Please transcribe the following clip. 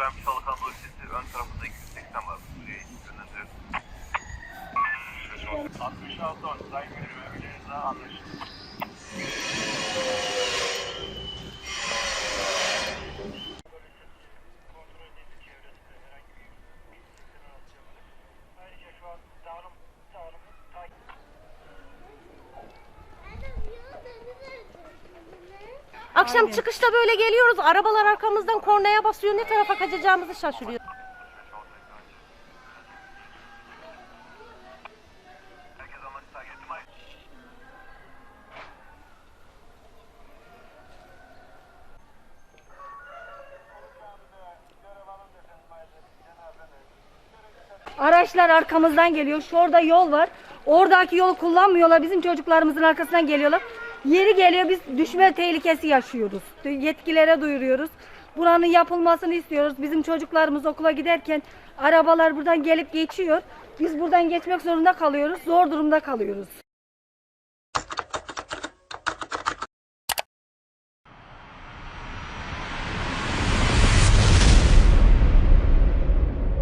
Salık Anadolu Lisesi ön tarafında 280 var. Buraya yönlendiriyor. 66 10. Sayın Müdürüm ömürlerinize anlaşıldı. Akşam çıkışta böyle geliyoruz. Arabalar arkamızdan kornaya basıyor. Ne tarafa kaçacağımızı şaşırıyor. Herkes anlaşıldı. Takip ettim. Hayır. Araçlar arkamızdan geliyor. Şurada yol var. Oradaki yolu kullanmıyorlar. Bizim çocuklarımızın arkasından geliyorlar. Yeri geliyor biz düşme tehlikesi yaşıyoruz. Yetkililere duyuruyoruz. Buranın yapılmasını istiyoruz. Bizim çocuklarımız okula giderken arabalar buradan gelip geçiyor. Biz buradan geçmek zorunda kalıyoruz. Zor durumda kalıyoruz.